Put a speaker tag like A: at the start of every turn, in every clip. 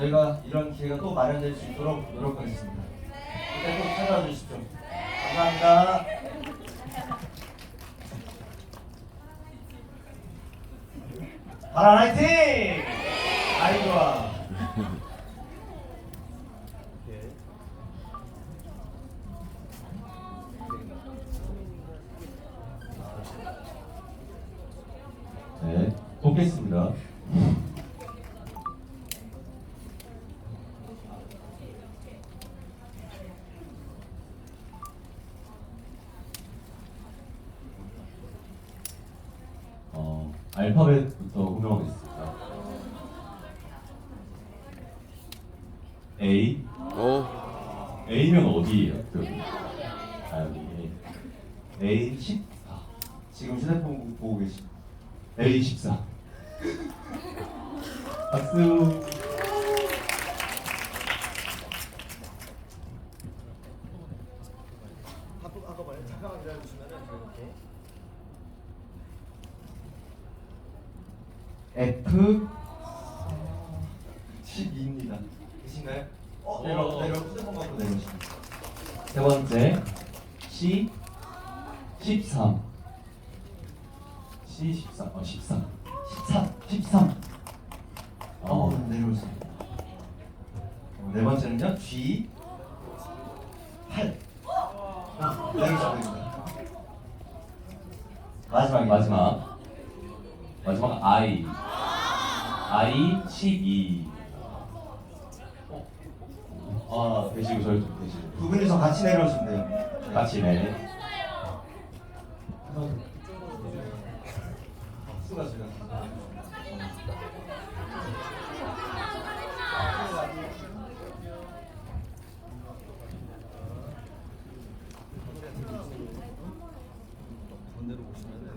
A: 저희가 이런 기회가 또 마련될 수 있도록 노력하겠습니다. 그때 꼭 찾아와 주십시오. 감사합니다. 바라 화이팅! 아이 좋아.
B: 네, 돕겠습니다. 알파벳부터 공명하겠습니다. A.
C: 오.
B: A면 어디예요? 여기. 아, 여기. A 14.
A: 지금 휴대폰 보고 계십니다.
B: A 14. 박수.
A: 아까 말해 잠깐만 기다려주시면은 이렇게 F 12입니다. 계신가요? 어 내려 내려 휴대폰 갖고 내려오십니다.
B: 세 번째 C 13 C 13 어 13 13 13
A: 어 내려오십니다. 어, 네 번째는요 G 8 어, 내려오십니다. 마지막에
B: 마지막 마지막 I. I 12 어, 아 되시고 저희 좀 되시고.
A: 두 분이서 같이 내려오시면 돼요.
B: 같이 네
A: 수고하셨습니다. 반대로 보시면은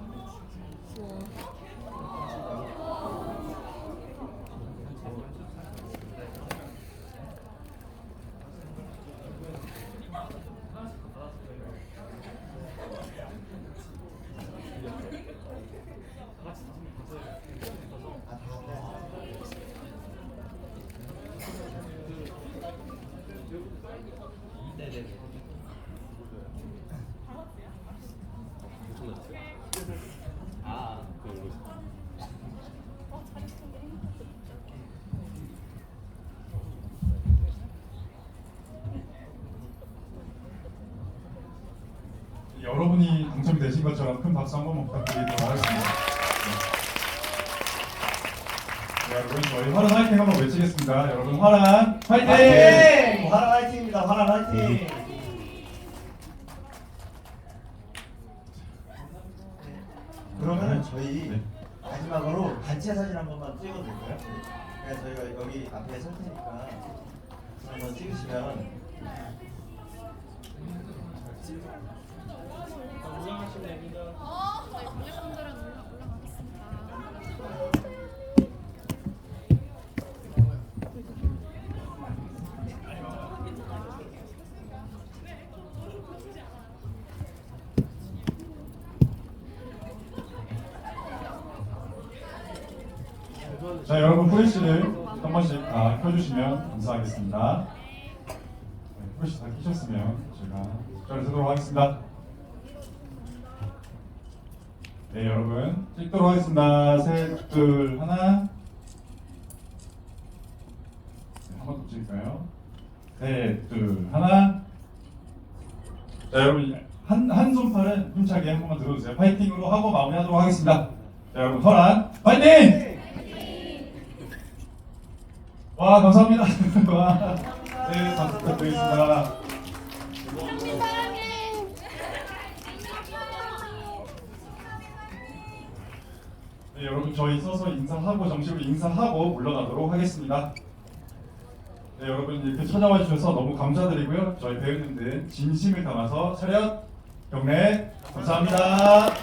D: 여러분이 당첨이 되신 것처럼 큰 박수 한 번 부탁드리도록 하겠습니다. 네, 여러분 저희 화란 화이팅 한번 외치겠습니다. 여러분 화란 화이팅!
A: 화이팅! 화란 화이팅입니다. 화란 화이팅! 그러면은 저희
D: 네.
A: 마지막으로 단체 사진 한 번만 찍어도 될까요? 그냥 저희가 여기 앞에 설 테니까 한번 찍으시면
E: 어, 저희 분들은
D: 자 여러분 후레쉬를 한 번씩 다 켜주시면 감사하겠습니다. 네, 후레쉬 다 켜셨으면 제가 숫자를 쓰도록 하겠습니다. 네 여러분 찍도록 하겠습니다. 셋, 둘, 하나. 네, 한번 더 찍을까요? 셋, 둘, 하나. 자 여러분 한, 한 손팔은 힘차게 한 번만 들어주세요. 파이팅으로 하고 마무리하도록 하겠습니다. 자 여러분 허란 파이팅! 와 감사합니다. 와, 네 박수 부탁드리겠습니다. 네 여러분 저희 서서 인사하고 정식으로 인사하고 물러가도록 하겠습니다. 네 여러분 이렇게 찾아와 주셔서 너무 감사드리고요. 저희 배우님들 진심을 담아서 차렷 경례 감사합니다.